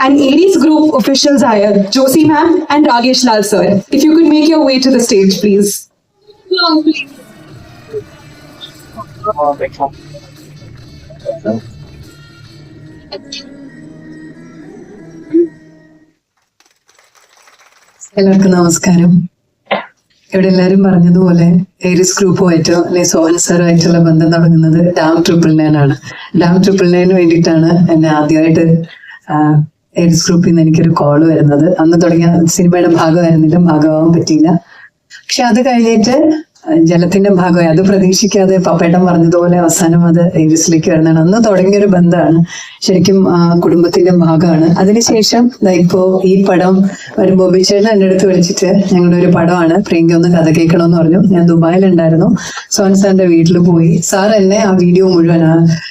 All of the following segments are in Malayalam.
and Aries Group officials are Josie ma'am and Ragesh Lal sir. If you could make your way to the stage, please. എല്ലാവർക്കും നമസ്കാരം ഇവിടെ എല്ലാവരും പറഞ്ഞതുപോലെ ഏരിസ് ഗ്രൂപ്പുമായിട്ടോ അല്ലെ സോഹൻ സാറുമായിട്ടുള്ള ബന്ധം തുടങ്ങുന്നത് ഡാം ട്രിപ്പിൾ നയൻ ആണ് ഡാം ട്രിപ്പിൾ നയന് വേണ്ടിയിട്ടാണ് എന്നെ ആദ്യമായിട്ട് ഏരിസ് ഗ്രൂപ്പിൽ നിന്ന് എനിക്കൊരു കോൾ വരുന്നത്. അന്ന് തുടങ്ങിയ സിനിമയുടെ ഭാഗമായിരുന്നില്ല ഭാഗമാവാൻ പറ്റിയില്ല. പക്ഷെ അത് കഴിഞ്ഞിട്ട് ജലത്തിന്റെ ഭാഗമായി. അത് പ്രതീക്ഷിക്കാതെ പപ്പേട്ടൻ പറഞ്ഞതുപോലെ അവസാനം അത് ഏരിയസിലേക്ക് വരുന്നതാണ്. അന്ന് തുടങ്ങിയൊരു ബന്ധമാണ്. ശരിക്കും കുടുംബത്തിന്റെ ഭാഗമാണ്. അതിനുശേഷം ഇപ്പോ ഈ പടം വരുമ്പോ ബിച്ചേട്ടൻ എന്റെ അടുത്ത് വിളിച്ചിട്ട് ഞങ്ങളുടെ ഒരു പടമാണ് പ്രിയങ്ക ഒന്ന് കഥ കേൾക്കണമെന്ന് പറഞ്ഞു. ഞാൻ ദുബായിലുണ്ടായിരുന്നു. സോൻ സാറിന്റെ വീട്ടിൽ പോയി. സാർ എന്നെ ആ വീഡിയോ മുഴുവൻ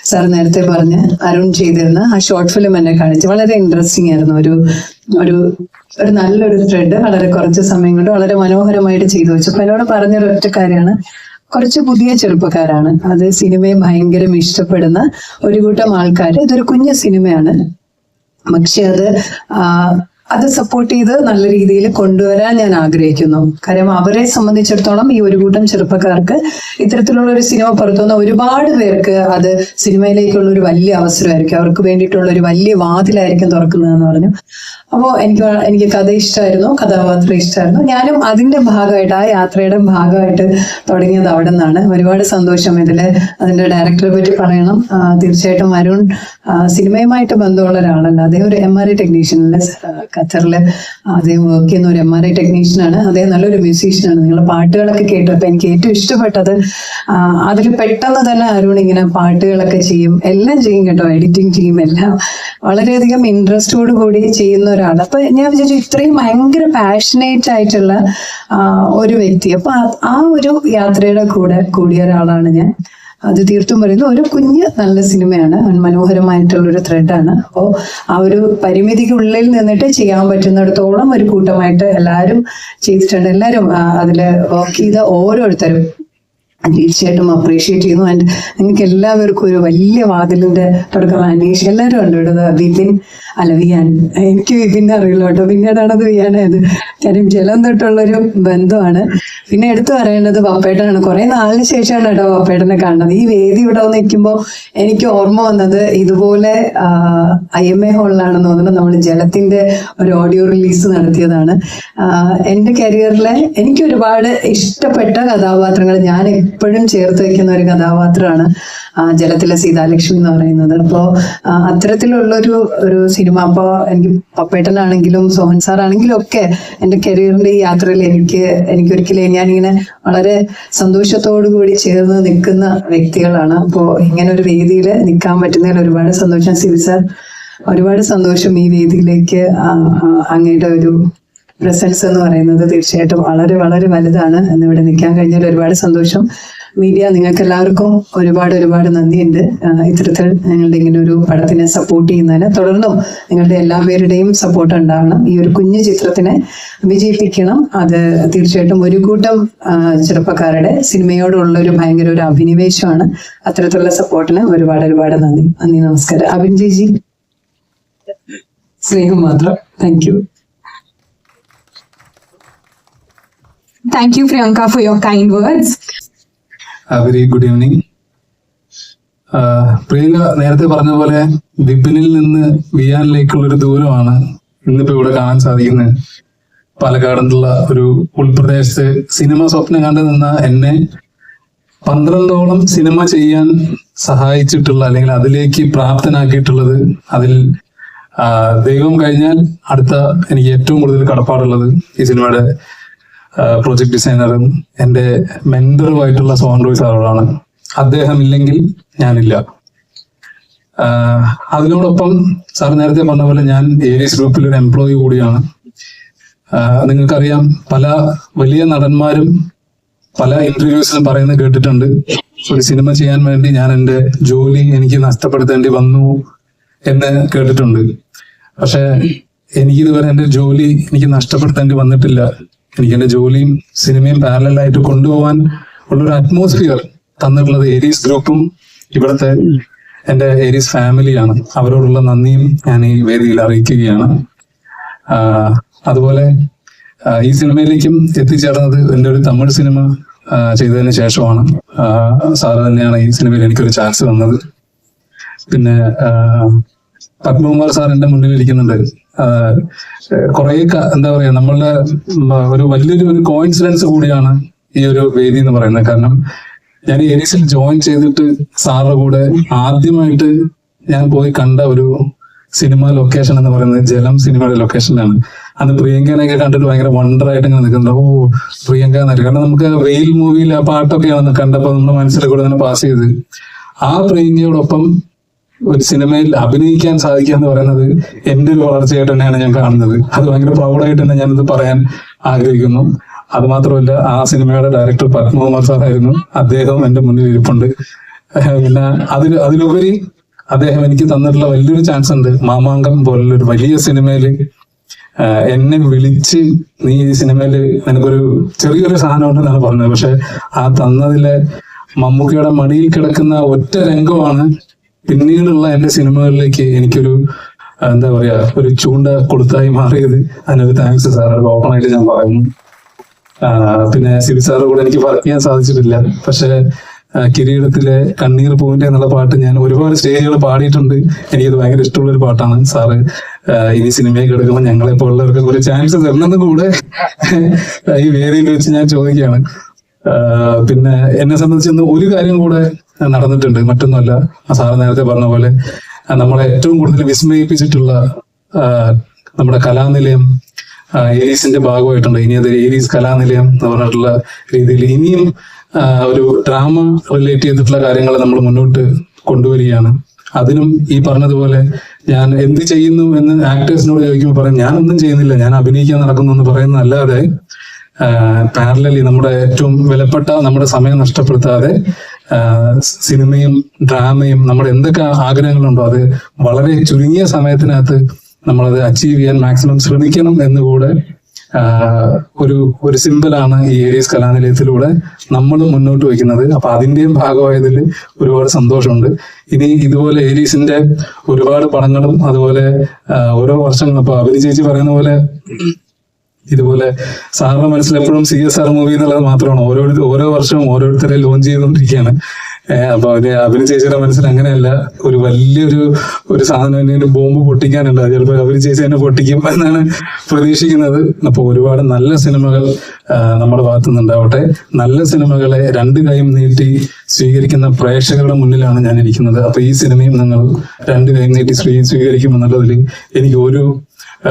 സാർ നേരത്തെ പറഞ്ഞ് അരുൺ ചെയ്തിരുന്ന ആ ഷോർട്ട് ഫിലിം എന്നെ കാണിച്ചു വളരെ ഇൻട്രസ്റ്റിംഗ് ആയിരുന്നു. ഒരു ഒരു ഒരു നല്ലൊരു ത്രെഡ് വളരെ കുറച്ച് സമയം കൊണ്ട് വളരെ മനോഹരമായിട്ട് ചെയ്തു വെച്ചു. അപ്പൊ എന്നോട് പറഞ്ഞൊരു ഒറ്റ കാര്യമാണ്. കുറച്ച് പുതിയ ചെറുപ്പക്കാരാണ്. അത് സിനിമയെ ഭയങ്കരം ഇഷ്ടപ്പെടുന്ന ഒരു കൂട്ടം ആൾക്കാർ ഇതൊരു കുഞ്ഞു സിനിമയാണ്. പക്ഷെ അത് അത് സപ്പോർട്ട് ചെയ്ത് നല്ല രീതിയിൽ കൊണ്ടുവരാൻ ഞാൻ ആഗ്രഹിക്കുന്നു. കാര്യം അവരെ സംബന്ധിച്ചിടത്തോളം ഈ ഒരു കൂട്ടം ചെറുപ്പക്കാർക്ക് ഇത്തരത്തിലുള്ള ഒരു സിനിമ പുറത്തുനിന്ന് ഒരുപാട് പേർക്ക് അത് സിനിമയിലേക്കുള്ള ഒരു വലിയ അവസരമായിരിക്കും. അവർക്ക് വേണ്ടിയിട്ടുള്ള ഒരു വലിയ വാതിലായിരിക്കും തുറക്കുന്നതെന്ന് പറഞ്ഞു. അപ്പോൾ എനിക്ക് എനിക്ക് കഥ ഇഷ്ടമായിരുന്നു കഥാപാത്രം ഇഷ്ടമായിരുന്നു. ഞാനും അതിന്റെ ഭാഗമായിട്ട് ആ യാത്രയുടെ ഭാഗമായിട്ട് തുടങ്ങിയത് അവിടെ നിന്നാണ്. ഒരുപാട് സന്തോഷം ഇതിൽ അതിന്റെ ഡയറക്ടറെ പറ്റി പറയണം. തീർച്ചയായിട്ടും അരുൺ സിനിമയുമായിട്ട് ബന്ധമുള്ള ഒരാളല്ല. അദ്ദേഹം ഒരു എം ആർ ഐ ടെക്നീഷ്യൻ അല്ലേ ഖത്തറിൽ അദ്ദേഹം വർക്ക് ചെയ്യുന്ന ഒരു എം ആർ ഐ ടെക്നീഷ്യനാണ് അദ്ദേഹം നല്ലൊരു മ്യൂസീഷ്യനാണ് നിങ്ങളുടെ പാട്ടുകളൊക്കെ കേട്ടപ്പോൾ എനിക്ക് ഏറ്റവും ഇഷ്ടപ്പെട്ടത് അതിൽ പെട്ടെന്ന് തന്നെ അരുൺ ഇങ്ങനെ പാട്ടുകളൊക്കെ ചെയ്യും എല്ലാം ചെയ്യും കേട്ടോ എഡിറ്റിംഗ് ചെയ്യും എല്ലാം. വളരെയധികം ഇൻട്രസ്റ്റോട് കൂടി ചെയ്യുന്ന ഒരാൾ അപ്പൊ ഞാൻ വിചാരിച്ചു ഇത്രയും ഭയങ്കര പാഷനേറ്റ് ആയിട്ടുള്ള ഒരു വ്യക്തി. അപ്പൊ ആ ഒരു യാത്രയുടെ കൂടെ കൂടിയ ഒരാളാണ് ഞാൻ. അത് തീർത്തും പറയുന്നു. ഒരു കുഞ്ഞ് നല്ല സിനിമയാണ്. മനോഹരമായിട്ടുള്ളൊരു ത്രെഡാണ് അപ്പോൾ ആ ഒരു പരിമിതിക്കുള്ളിൽ നിന്നിട്ട് ചെയ്യാൻ പറ്റുന്നിടത്തോളം ഒരു കൂട്ടമായിട്ട് എല്ലാവരും ചെയ്തിട്ടുണ്ട്. എല്ലാവരും അതിൽ വർക്ക് ചെയ്ത ഓരോരുത്തരും തീർച്ചയായിട്ടും അപ്രീഷിയേറ്റ് ചെയ്യുന്നു. ആൻഡ് നിങ്ങൾക്ക് എല്ലാവർക്കും ഒരു വലിയ വാതിലിന്റെ തുടക്കം അനീഷ് എല്ലാവരും ഉണ്ട് ഇവിടെ. വിപിൻ അല്ല വിയാൻ എനിക്ക് വിപിനെ അറിയില്ല കേട്ടോ. പിന്നീടാണത് വിയാനായത്. കാര്യം ജലം തൊട്ടുള്ളൊരു ബന്ധമാണ് പിന്നെ എടുത്തു പറയേണ്ടത് പപ്പേട്ടനാണ് കുറെ നാളിന് ശേഷമാണ് കേട്ടോ പപ്പേട്ടനെ കാണുന്നത്. ഈ വേദി ഇവിടെ നിൽക്കുമ്പോൾ എനിക്ക് ഓർമ്മ വന്നത് ഇതുപോലെ ഐ എം എ ഹോളിലാണെന്ന് തോന്നുന്നത് നമ്മൾ ജലത്തിന്റെ ഒരു ഓഡിയോ റിലീസ് നടത്തിയതാണ്. എന്റെ കരിയറിലെ എനിക്ക് ഒരുപാട് ഇഷ്ടപ്പെട്ട കഥാപാത്രങ്ങൾ ഞാൻ എപ്പോഴും ചേർത്ത് വെക്കുന്ന ഒരു കഥാപാത്രമാണ് ജലത്തിലെ സീതാലക്ഷ്മി എന്ന് പറയുന്നത്. അപ്പോൾ അത്തരത്തിലുള്ളൊരു ഒരു സിനിമ അപ്പോൾ എനിക്ക് പപ്പേട്ടനാണെങ്കിലും സോഹൻ സാർ ആണെങ്കിലും ഒക്കെ എന്റെ കരിയറിന്റെ ഈ യാത്രയിൽ എനിക്ക് എനിക്ക് ഒരിക്കലും ഞാനിങ്ങനെ വളരെ സന്തോഷത്തോടു കൂടി ചേർന്ന് നിൽക്കുന്ന വ്യക്തികളാണ്. അപ്പോ ഇങ്ങനെ ഒരു വേദിയിൽ നിൽക്കാൻ പറ്റുന്നതിൽ ഒരുപാട് സന്തോഷം. സിബി സാർ ഒരുപാട് സന്തോഷം ഈ വേദിയിലേക്ക് അങ്ങയുടെ ഒരു പ്രസൻസ് എന്ന് പറയുന്നത് തീർച്ചയായിട്ടും വളരെ വളരെ വലുതാണ് എന്നിവിടെ നിൽക്കാൻ കഴിഞ്ഞാൽ ഒരുപാട് സന്തോഷം. മീഡിയ നിങ്ങൾക്ക് എല്ലാവർക്കും ഒരുപാട് ഒരുപാട് നന്ദിയുണ്ട്. ഇത്തരത്തിൽ ഞങ്ങളുടെ ഇങ്ങനെ ഒരു പടത്തിനെ സപ്പോർട്ട് ചെയ്യുന്നതിന്. തുടർന്നും നിങ്ങളുടെ എല്ലാ എല്ലാവരുടെയും സപ്പോർട്ട് ഉണ്ടാവണം. ഈ ഒരു കുഞ്ഞു ചിത്രത്തിനെ വിജയിപ്പിക്കണം. അത് തീർച്ചയായിട്ടും ഒരു കൂട്ടം ചെറുപ്പക്കാരുടെ സിനിമയോടുള്ള ഒരു ഭയങ്കര ഒരു അഭിനിവേശമാണ്. അത്തരത്തിലുള്ള സപ്പോർട്ടിന് ഒരുപാട് ഒരുപാട് നന്ദി. നന്ദി നമസ്കാരം. അഭിൻ ജി സ്നേഹം മാത്രം. Thank you Thank you, Priyanka, for your kind words. A very good evening. Priyanka നേരത്തെ പറഞ്ഞ പോലെ വിപിനിൽ നിന്ന് വിയാനിലേക്കുള്ള ഒരു ദൂരമാണ് ഇന്നിപ്പോ ഇവിടെ കാണാൻ സാധിക്കുന്നത് പാലക്കാടുള്ള ഒരു ഉൾപ്രദേശത്ത് സിനിമ സ്വപ്നം കണ്ടു നിന്ന എന്നെ പന്ത്രണ്ടോളം സിനിമ ചെയ്യാൻ സഹായിച്ചിട്ടുള്ള അല്ലെങ്കിൽ അതിലേക്ക് പ്രാപ്തനാക്കിയിട്ടുള്ളത് അതിൽ ദൈവം കഴിഞ്ഞാൽ അടുത്ത എനിക്ക് ഏറ്റവും കൂടുതൽ കടപ്പാടുള്ളത് ഈ സിനിമയുടെ പ്രോജക്ട് ഡിസൈനറും എന്റെ മെന്ററുമായിട്ടുള്ള സോൺ റോയ് സാറോടാണ്. അദ്ദേഹം ഇല്ലെങ്കിൽ ഞാനില്ല അതിനോടൊപ്പം സാർ നേരത്തെ പറഞ്ഞ പോലെ ഞാൻ ഏരിയസ് ഗ്രൂപ്പിൽ ഒരു എംപ്ലോയി കൂടിയാണ്. നിങ്ങൾക്കറിയാം പല വലിയ നടന്മാരും പല ഇന്റർവ്യൂസിലും പറയുന്നത് കേട്ടിട്ടുണ്ട്. ഒരു സിനിമ ചെയ്യാൻ വേണ്ടി ഞാൻ എന്റെ ജോലി എനിക്ക് നഷ്ടപ്പെടുത്തേണ്ടി വന്നു എന്ന് കേട്ടിട്ടുണ്ട്. പക്ഷെ എനിക്കിതുവരെ എന്റെ ജോലി എനിക്ക് നഷ്ടപ്പെടുത്തേണ്ടി വന്നിട്ടില്ല. എനിക്ക് എന്റെ ജോലിയും സിനിമയും പാരലായിട്ട് കൊണ്ടുപോകാൻ ഉള്ളൊരു അറ്റ്മോസ്ഫിയർ തന്നിട്ടുള്ളത് ഏരീസ് ഗ്രൂപ്പും ഇവിടുത്തെ എന്റെ ഏരീസ് ഫാമിലിയാണ് അവരോടുള്ള നന്ദിയും ഞാൻ ഈ വേദിയിൽ അറിയിക്കുകയാണ്. അതുപോലെ ഈ സിനിമയിലേക്കും എത്തിച്ചേർന്നത് എന്റെ ഒരു തമിഴ് സിനിമ ചെയ്തതിന് ശേഷമാണ്. സാറ് തന്നെയാണ് ഈ സിനിമയിൽ എനിക്കൊരു ചാൻസ് തന്നത്. പിന്നെ പത്മകുമാർ സാർ എന്റെ മുന്നിൽ ഇരിക്കുന്നുണ്ട്. കുറേ എന്താ പറയാ നമ്മളുടെ ഒരു വലിയൊരു ഒരു കോയിൻസിഡൻസ് കൂടിയാണ് ഈ ഒരു വേദി എന്ന് പറയുന്നത്. കാരണം ഞാൻ എനിസിൽ ജോയിൻ ചെയ്തിട്ട് സാറിന്റെ കൂടെ ആദ്യമായിട്ട് ഞാൻ പോയി കണ്ട ഒരു സിനിമ ലൊക്കേഷൻ എന്ന് പറയുന്നത് ജലം സിനിമയുടെ ലൊക്കേഷനിലാണ് അന്ന് പ്രിയങ്കനെയൊക്കെ കണ്ടിട്ട് ഭയങ്കര വണ്ടർ ആയിട്ട് ഇങ്ങനെ നിൽക്കുന്നത് ഓ പ്രിയങ്ക എന്നറിയാം കാരണം നമുക്ക് വെയിൽ മൂവിയിൽ ആ പാട്ടൊക്കെയാണ് കണ്ടപ്പോൾ നമ്മുടെ മനസ്സിൽ കൂടെ തന്നെ പാസ് ചെയ്ത്. ആ പ്രിയങ്കയോടൊപ്പം ഒരു സിനിമയിൽ അഭിനയിക്കാൻ സാധിക്കുക എന്ന് പറയുന്നത് എന്റെ ഒരു വളർച്ചയായിട്ട് തന്നെയാണ് ഞാൻ കാണുന്നത്. അത് ഭയങ്കര പ്രൗഡായിട്ട് തന്നെ ഞാനിത് പറയാൻ ആഗ്രഹിക്കുന്നു. അത് മാത്രമല്ല ആ സിനിമയുടെ ഡയറക്ടർ പത്മകുമാർ സാറായിരുന്നു അദ്ദേഹം എന്റെ മുന്നിൽ ഇരിപ്പുണ്ട്. പിന്നെ അതിൽ അതിലുപരി അദ്ദേഹം എനിക്ക് തന്നിട്ടുള്ള വലിയൊരു ചാൻസ് ഉണ്ട്. മാമാങ്കം പോലുള്ള ഒരു വലിയ സിനിമയിൽ എന്നെ വിളിച്ച് നീ ഈ സിനിമയിൽ നിനക്കൊരു ചെറിയൊരു സാധനം ഉണ്ടെന്നാണ് പറഞ്ഞത്. പക്ഷെ ആ തന്നതിലെ മമ്മൂക്കയുടെ മടിയിൽ കിടക്കുന്ന ഒറ്റ രംഗമാണ് പിന്നീടുള്ള എന്റെ സിനിമകളിലേക്ക് എനിക്കൊരു എന്താ പറയാ ഒരു ചൂണ്ട കൊടുത്തായി മാറിയത്. അതിനൊരു താങ്ക്സ് സാർ ഓപ്പൺ ആയിട്ട് ഞാൻ പറയുന്നു. പിന്നെ സിബി സാറ് കൂടെ എനിക്ക് വർക്ക് ചെയ്യാൻ സാധിച്ചിട്ടില്ല. പക്ഷെ കിരീടത്തിലെ കണ്ണീർ പൂവിന്റെ എന്നുള്ള പാട്ട് ഞാൻ ഒരുപാട് സ്റ്റേജുകൾ പാടിയിട്ടുണ്ട്. എനിക്കത് ഭയങ്കര ഇഷ്ടമുള്ള ഒരു പാട്ടാണ് സാറ് ഇനി സിനിമയൊക്കെ എടുക്കുമ്പോൾ ഞങ്ങളെ പോലുള്ളവർക്ക് ഒരു ചാൻസ് തരണമെന്ന് കൂടെ ഈ വേദിയിൽ വെച്ച് ഞാൻ ചോദിക്കുകയാണ്. പിന്നെ എന്നെ സംബന്ധിച്ചൊന്ന് ഒരു കാര്യം കൂടെ നടന്നിട്ടുണ്ട്. മറ്റൊന്നുമല്ല സാറ് നേരത്തെ പറഞ്ഞ പോലെ നമ്മളെ ഏറ്റവും കൂടുതൽ വിസ്മയിപ്പിച്ചിട്ടുള്ള നമ്മുടെ കലാനിലയം ഏരീസിന്റെ ഭാഗമായിട്ടുണ്ട്. ഇനി അത് ഏരീസ് കലാനിലയം എന്ന് പറഞ്ഞിട്ടുള്ള രീതിയിൽ ഇനിയും ഒരു ഡ്രാമ റിലേറ്റ് ചെയ്തിട്ടുള്ള കാര്യങ്ങൾ നമ്മൾ മുന്നോട്ട് കൊണ്ടുവരികയാണ്. അതിനും ഈ പറഞ്ഞതുപോലെ ഞാൻ എന്ത് ചെയ്യുന്നു എന്ന് ആക്ടേഴ്സിനോട് ചോദിക്കുമ്പോൾ പറയും ഞാനൊന്നും ചെയ്യുന്നില്ല. ഞാൻ അഭിനയിക്കാൻ നടക്കുന്നു എന്ന് പറയുന്നതല്ലാതെ പാരലലി നമ്മുടെ ഏറ്റവും വിലപ്പെട്ട നമ്മുടെ സമയം നഷ്ടപ്പെടുത്താതെ സിനിമയും ഡ്രാമയും നമ്മുടെ എന്തൊക്കെ ആഗ്രഹങ്ങളുണ്ടോ അത് വളരെ ചുരുങ്ങിയ സമയത്തിനകത്ത് നമ്മളത് അച്ചീവ് ചെയ്യാൻ മാക്സിമം ശ്രമിക്കണം എന്നുകൂടെ ഒരു ഒരു സിമ്പിളാണ് ഈ ഏരീസ് കലാനിലയത്തിലൂടെ നമ്മൾ മുന്നോട്ട് വയ്ക്കുന്നത്. അപ്പൊ അതിന്റെയും ഭാഗമായതിൽ ഒരുപാട് സന്തോഷമുണ്ട്. ഇനി ഇതുപോലെ ഏരീസിന്റെ ഒരുപാട് പടങ്ങളും അതുപോലെ ഓരോ വർഷങ്ങളും അപ്പൊ അഭിനി ചേച്ചി പറയുന്ന പോലെ ഇതുപോലെ സാറിന്റെ മനസ്സിൽ എപ്പോഴും സി എസ് ആർ മൂവി എന്നുള്ളത് മാത്രമാണ്. ഓരോരുത്തർ ഓരോ വർഷവും ഓരോരുത്തരെ ലോഞ്ച് ചെയ്തുകൊണ്ടിരിക്കുകയാണ്. അപ്പൊ അവർ അഭിനയ ചേച്ചിയുടെ മനസ്സിൽ അങ്ങനെയല്ല. ഒരു വലിയൊരു ഒരു സാധനം എന്തെങ്കിലും ബോംബ് പൊട്ടിക്കാനുണ്ട്. ചിലപ്പോൾ അവർ ചേച്ചി തന്നെ പൊട്ടിക്കും എന്നാണ് പ്രതീക്ഷിക്കുന്നത്. അപ്പൊ ഒരുപാട് നല്ല സിനിമകൾ നമ്മുടെ ഭാഗത്തുനിന്നുണ്ടാവട്ടെ. നല്ല സിനിമകളെ രണ്ട് കൈയും നീട്ടി സ്വീകരിക്കുന്ന പ്രേക്ഷകരുടെ മുന്നിലാണ് ഞാൻ ഇരിക്കുന്നത് അപ്പൊ ഈ സിനിമയും നിങ്ങൾ രണ്ട് കൈയും നീട്ടി സ്വീ സ്വീകരിക്കുമെന്നുള്ളതിൽ എനിക്ക് ഒരു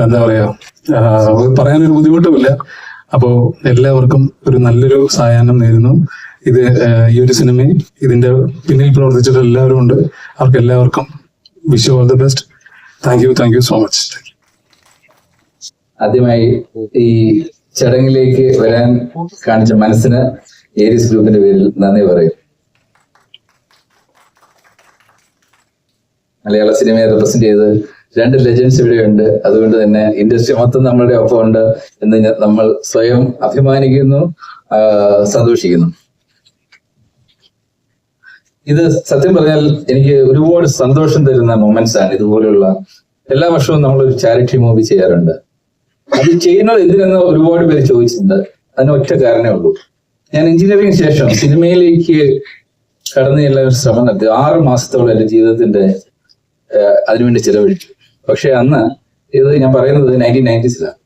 എന്താ പറയാ പറയാനൊരു ബുദ്ധിമുട്ടുമില്ല. അപ്പോ എല്ലാവർക്കും ഒരു നല്ലൊരു സായാഹ്നം നേരുന്നു. ഇത് ഈ ഒരു സിനിമയും ഇതിന്റെ പിന്നിൽ പ്രവർത്തിച്ചിട്ട് എല്ലാവരും ഉണ്ട്. അവർക്ക് എല്ലാവർക്കും wish all the best thank you thank you so much ആദ്യമായി ഈ ചടങ്ങിലേക്ക് വരാൻ കാണിച്ച മനസ്സിന് ഏരിയസ് ഗ്രൂപ്പിന്റെ പേരിൽ നന്ദി പറയും മലയാള സിനിമയെ റെപ്രസെന്റ് ചെയ്ത് രണ്ട് ലെജൻസ് ഇവിടെയുണ്ട്. അതുകൊണ്ട് തന്നെ ഇൻഡസ്ട്രി മൊത്തം നമ്മളുടെ ഒപ്പം ഉണ്ട് എന്ന് നമ്മൾ സ്വയം അഭിമാനിക്കുന്നു സന്തോഷിക്കുന്നു. ഇത് സത്യം പറഞ്ഞാൽ എനിക്ക് ഒരുപാട് സന്തോഷം തരുന്ന മൊമെന്റ്സ് ആണ് ഇതുപോലെയുള്ള എല്ലാ വർഷവും നമ്മൾ ഒരു ചാരിറ്റി മൂവി ചെയ്യാറുണ്ട്. അത് ചെയ്യുന്നത് എന്തിനെന്ന് ഒരുപാട് പേര് ചോദിച്ചിട്ടുണ്ട്. അതിന് ഒറ്റ കാരണമേ ഉള്ളൂ. ഞാൻ എഞ്ചിനീയറിംഗ് ശേഷം സിനിമയിലേക്ക് കടന്നു ചെല്ലാൻ ശ്രമം നടത്തി. ആറ് മാസത്തോളം എന്റെ ജീവിതത്തിന്റെ അതിനുവേണ്ടി ചിലവഴിച്ചു. പക്ഷെ അന്ന് ഇത് ഞാൻ പറയുന്നത് നയന്റീൻ നയന്റീസിലാണ്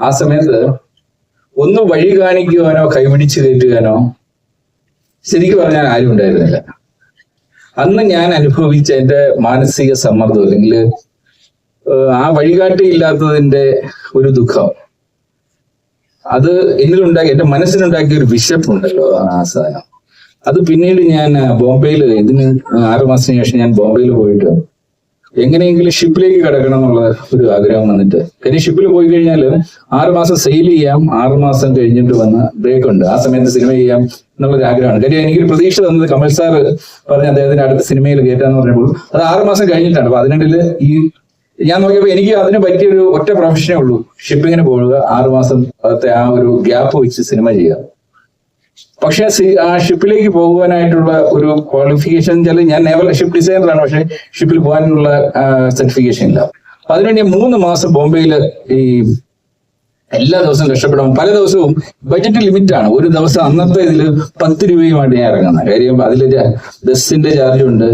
ആ സമയത്ത് ഒന്ന് വഴി കാണിക്കുവാനോ കൈപിടിച്ച് കയറ്റുവാനോ ശരിക്കും പറഞ്ഞാൽ ആരും ഉണ്ടായിരുന്നില്ല. അന്ന് ഞാൻ അനുഭവിച്ച എന്റെ മാനസിക സമ്മർദ്ദം അല്ലെങ്കിൽ ആ വഴികാട്ടി ഇല്ലാത്തതിന്റെ ഒരു ദുഃഖം. അത് എന്നിലുണ്ടാക്കി എന്റെ മനസ്സിലുണ്ടാക്കിയ ഒരു വിശപ്പുണ്ടല്ലോ ആ സാധനം. അത് പിന്നീട് ഞാൻ ബോംബെയിൽ ഇതിന് ആറുമാസത്തിന് ശേഷം ഞാൻ ബോംബെയിൽ പോയിട്ട് എങ്ങനെയെങ്കിലും ഷിപ്പിലേക്ക് കിടക്കണം എന്നുള്ള ഒരു ആഗ്രഹം വന്നിട്ട്. ഇനി ഷിപ്പിൽ പോയി കഴിഞ്ഞാൽ ആറുമാസം സെയിൽ ചെയ്യാം ആറുമാസം കഴിഞ്ഞിട്ട് വന്ന് ബ്രേക്ക് ഉണ്ട്. ആ സമയത്ത് സിനിമ ചെയ്യാം എന്നുള്ളൊരു ആഗ്രഹമാണ്. കാര്യം എനിക്കൊരു പ്രതീക്ഷ തന്നത് കമൽ സാർ പറഞ്ഞ അദ്ദേഹത്തിന്റെ അടുത്ത സിനിമയിൽ കയറ്റാന്ന് പറഞ്ഞപ്പോൾ അത് ആറുമാസം കഴിഞ്ഞിട്ടാണ്. അപ്പൊ അതിനിടയിൽ ഈ ഞാൻ നോക്കിയപ്പോൾ എനിക്ക് അതിന് പറ്റിയൊരു ഒറ്റ പ്രൊഫഷനേ ഉള്ളൂ. ഷിപ്പിങ്ങിന് പോവുക ആറ് മാസം അകത്തെ ആ ഒരു ഗ്യാപ്പ് വെച്ച് സിനിമ ചെയ്യുക. പക്ഷെ ആ ഷിപ്പിലേക്ക് പോകുവാനായിട്ടുള്ള ഒരു ക്വാളിഫിക്കേഷൻ വെച്ചാൽ ഞാൻ നേവൽ ഷിപ്പ് ഡിസൈനറാണ് പക്ഷെ ഷിപ്പിൽ പോകാനുള്ള സർട്ടിഫിക്കേഷൻ ഇല്ല. അതിനുവേണ്ടി മൂന്ന് മാസം ബോംബെയിൽ ഈ എല്ലാ ദിവസവും രക്ഷപ്പെടാം പല ദിവസവും ബജറ്റ് ലിമിറ്റ് ആണ്. ഒരു ദിവസം അന്നത്തെ ഇതിൽ പത്ത് രൂപയുമായിട്ട് ഞാൻ ഇറങ്ങുന്നത് കാര്യം. അതിൽ ബസ്സിന്റെ ചാർജ് ഉണ്ട്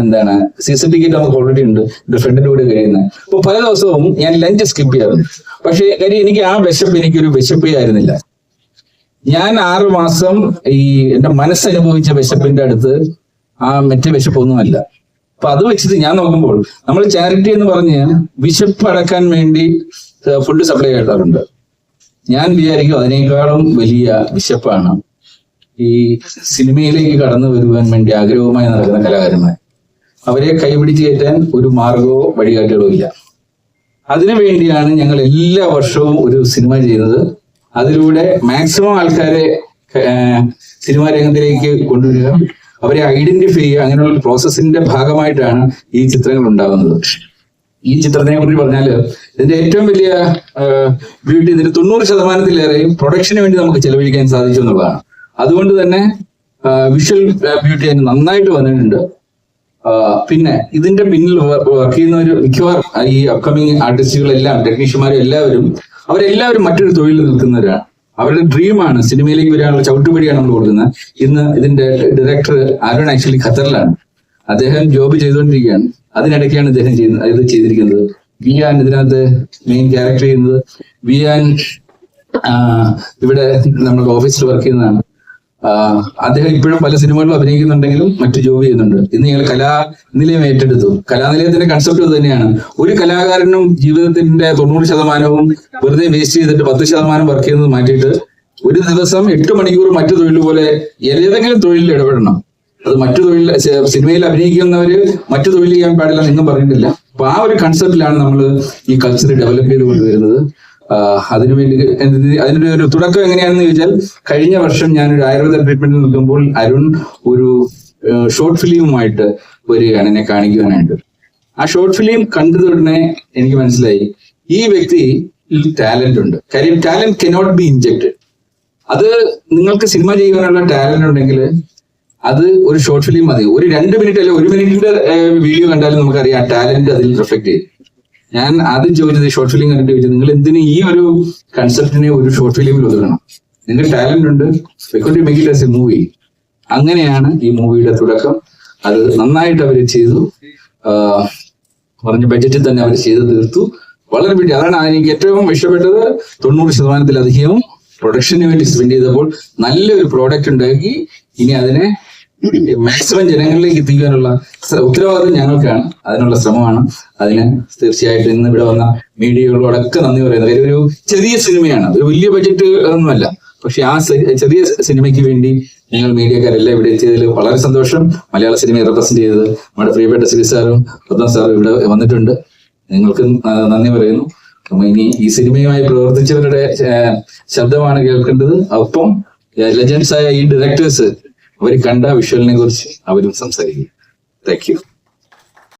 എന്താണ് സീസൺ ടിക്കറ്റ് നമുക്ക് ഓൾറെഡി ഉണ്ട് ഫ്രണ്ടിന്റെ കൂടെ കഴിയുന്നത്. അപ്പൊ പല ദിവസവും ഞാൻ ലഞ്ച് സ്കിപ്പ് ചെയ്യാറുണ്ട്. പക്ഷേ കാര്യം എനിക്ക് ആ വിശപ്പ് എനിക്കൊരു വിശപ്പേ ആയിരുന്നില്ല. ഞാൻ ആറു മാസം ഈ എന്റെ മനസ്സനുഭവിച്ച വിശപ്പിന്റെ അടുത്ത് ആ മറ്റേ വിശപ്പൊന്നുമല്ല. അപ്പൊ അത് വെച്ചിട്ട് ഞാൻ നോക്കുമ്പോൾ നമ്മൾ ചാരിറ്റി എന്ന് പറഞ്ഞ് വിശപ്പ് അടക്കാൻ വേണ്ടി ഫുഡ് സപ്ലൈ ചെയ്യാറുണ്ട് ഞാൻ വിചാരിക്കും അതിനേക്കാളും വലിയ വിശപ്പാണ് ഈ സിനിമയിലേക്ക് കടന്നു വരുവാൻ വേണ്ടി ആഗ്രഹവുമായി നടക്കുന്ന കലാകാരന്മാർ. അവരെ കൈപിടിച്ച് കയറ്റാൻ ഒരു മാർഗമോ വഴികാട്ടുകളോ ഇല്ല. അതിനു വേണ്ടിയാണ് ഞങ്ങൾ എല്ലാ വർഷവും ഒരു സിനിമ ചെയ്യുന്നത്. അതിലൂടെ മാക്സിമം ആൾക്കാരെ സിനിമാ രംഗത്തിലേക്ക് കൊണ്ടുവരിക. അവരെ ഐഡന്റിഫൈ ചെയ്യുക. അങ്ങനെയുള്ള പ്രോസസ്സിന്റെ ഭാഗമായിട്ടാണ് ഈ ചിത്രങ്ങൾ ഉണ്ടാകുന്നത്. ഈ ചിത്രത്തിനെ കുറിച്ച് പറഞ്ഞാൽ ഇതിന്റെ ഏറ്റവും വലിയ ബ്യൂട്ടി ഇതിന്റെ തൊണ്ണൂറ് ശതമാനത്തിലേറെയും പ്രൊഡക്ഷന് വേണ്ടി നമുക്ക് ചെലവഴിക്കാൻ സാധിച്ചു എന്നുള്ളതാണ്. അതുകൊണ്ട് തന്നെ വിഷ്വൽ ബ്യൂട്ടി അതിന് നന്നായിട്ട് വന്നിട്ടുണ്ട്. പിന്നെ ഇതിന്റെ പിന്നിൽ വർക്ക് ചെയ്യുന്നവർ മിക്കവാറും ഈ അപ്കമിങ് ആർട്ടിസ്റ്റുകളെല്ലാം ടെക്നീഷ്യന്മാരും എല്ലാവരും അവരെല്ലാവരും മറ്റൊരു തൊഴിലിൽ നിൽക്കുന്നവരാണ് അവരുടെ ഡ്രീമാണ് സിനിമയിലേക്ക് വരാനുള്ള ചവിട്ടുപടിയാണ് നമ്മൾ കൊടുക്കുന്നത്. ഇന്ന് ഇതിന്റെ ഡയറക്ടർ അരുൺ ആക്ച്വലി ഖത്തറിലാണ്. അദ്ദേഹം ജോബ് ചെയ്തുകൊണ്ടിരിക്കുകയാണ്. അതിനിടയ്ക്കാണ് ഇദ്ദേഹം ചെയ്യുന്നത് ഇത് ചെയ്തിരിക്കുന്നത്. വി വിയാൻ ഇതിനകത്ത് മെയിൻ ക്യാരക്ടർ ചെയ്യുന്നത്. വി ആൻ ഇവിടെ നമ്മൾ ഓഫീസിൽ വർക്ക് ചെയ്യുന്നതാണ്. അദ്ദേഹം ഇപ്പോഴും പല സിനിമകളിലും അഭിനയിക്കുന്നുണ്ടെങ്കിലും മറ്റു ജോബ് ചെയ്യുന്നുണ്ട്. ഇന്ന് ഞങ്ങൾ കലാനിലയം ഏറ്റെടുത്തു. കലാനിലയത്തിന്റെ കൺസെപ്റ്റ് തന്നെയാണ്. ഒരു കലാകാരനും ജീവിതത്തിന്റെ തൊണ്ണൂറ് ശതമാനവും വെറുതെ വേസ്റ്റ് ചെയ്തിട്ട് പത്ത് ശതമാനം വർക്ക് ചെയ്യുന്നത് മാറ്റിയിട്ട് ഒരു ദിവസം എട്ട് മണിക്കൂർ മറ്റു തൊഴിൽ പോലെ ഏതെങ്കിലും തൊഴിലിൽ ഇടപെടണം. അത് മറ്റു തൊഴിൽ സിനിമയിൽ അഭിനയിക്കുന്നവര് മറ്റു തൊഴിൽ ചെയ്യാൻ പാടില്ല എന്നും പറഞ്ഞിട്ടില്ല. അപ്പൊ ആ ഒരു കൺസെപ്റ്റിലാണ് നമ്മൾ ഈ കൾച്ചർ ഡെവലപ്പ് ചെയ്ത് കൊണ്ടുവരുന്നത്. അതിനുവേണ്ടി വേണ്ടി അതിന്റെ ഒരു തുടക്കം എങ്ങനെയാണെന്ന് ചോദിച്ചാൽ കഴിഞ്ഞ വർഷം ഞാൻ ഒരു ആയുർവേദ ട്രീറ്റ്മെന്റിൽ നിൽക്കുമ്പോൾ അരുൺ ഒരു ഷോർട്ട് ഫിലിമുമായിട്ട് വരികയാണ് എന്നെ കാണിക്കുവാനായിട്ട്. ആ ഷോർട്ട് ഫിലിം കണ്ടത് ഉടനെ എനിക്ക് മനസ്സിലായി. ഈ വ്യക്തി ടാലന്റ് ഉണ്ട്. കാര്യം ടാലന്റ് കനോട്ട് ബി ഇൻജക്റ്റഡ് അത് നിങ്ങൾക്ക് സിനിമ ചെയ്യാനുള്ള ടാലന്റ് ഉണ്ടെങ്കിൽ അത് ഒരു ഷോർട്ട് ഫിലിം മതി. ഒരു രണ്ട് മിനിറ്റ് അല്ലെങ്കിൽ ഒരു മിനിറ്റിന്റെ വീഡിയോ കണ്ടാലും നമുക്കറിയാം ടാലന്റ് അതിൽ റിഫ്ലക്ട് ചെയ്യും. ഞാൻ ആദ്യം ചോദിച്ചത് ഷോർട്ട് ഫിലിം കണ്ടിട്ട് ചോദിച്ചത് നിങ്ങൾ എന്തിന് ഈ ഒരു കൺസെപ്റ്റിനെ ഒരു ഷോർട്ട് ഫിലിമിൽ ഒതുക്കണം? നിങ്ങൾ ടാലന്റ് ഉണ്ട്. Make it as a movie അങ്ങനെയാണ് ഈ മൂവിയുടെ തുടക്കം. അത് നന്നായിട്ട് അവർ ചെയ്തു. പറഞ്ഞ ബഡ്ജറ്റിൽ തന്നെ അവർ ചെയ്ത് തീർത്തു. വളരെ വേണ്ടി അതാണ് എനിക്ക് ഏറ്റവും ഇഷ്ടപ്പെട്ടത്. തൊണ്ണൂറ് ശതമാനത്തിലധികവും പ്രൊഡക്ഷന് വേണ്ടി സ്പെൻഡ് ചെയ്തപ്പോൾ നല്ലൊരു പ്രോഡക്റ്റ് ഉണ്ടാക്കി. ഇനി അതിനെ മാക്സിമം ജനങ്ങളിലേക്ക് എത്തിക്കാനുള്ള ഉത്തരവാദിത്വം ഞങ്ങൾക്കാണ്. അതിനുള്ള ശ്രമമാണ്. അതിന് തീർച്ചയായിട്ടും ഇന്ന് ഇവിടെ വന്ന മീഡിയകളോടൊക്കെ നന്ദി പറയുന്നത് ഒരു ചെറിയ സിനിമയാണ്. ഒരു വലിയ ബഡ്ജറ്റ് ഒന്നുമല്ല. പക്ഷെ ആ ചെറിയ സിനിമയ്ക്ക് വേണ്ടി നിങ്ങൾ മീഡിയക്കാരെല്ലാം ഇവിടെ എത്തിയതിൽ വളരെ സന്തോഷം. മലയാള സിനിമയെ റെപ്രസെന്റ് ചെയ്തത് നമ്മുടെ പ്രിയപ്പെട്ട ശ്രീ സാറും പത്മ സാറും ഇവിടെ വന്നിട്ടുണ്ട്. നിങ്ങൾക്ക് നന്ദി പറയുന്നു. അപ്പൊ ഇനി ഈ സിനിമയുമായി പ്രവർത്തിച്ചവരുടെ ശബ്ദമാണ് കേൾക്കേണ്ടത്. ഒപ്പം ആയ ഈ ഡയറക്ടേഴ്സ് അവർ കണ്ട വിഷ്വലിനെ കുറിച്ച് അവരും സംസാരിക്കും. Thank you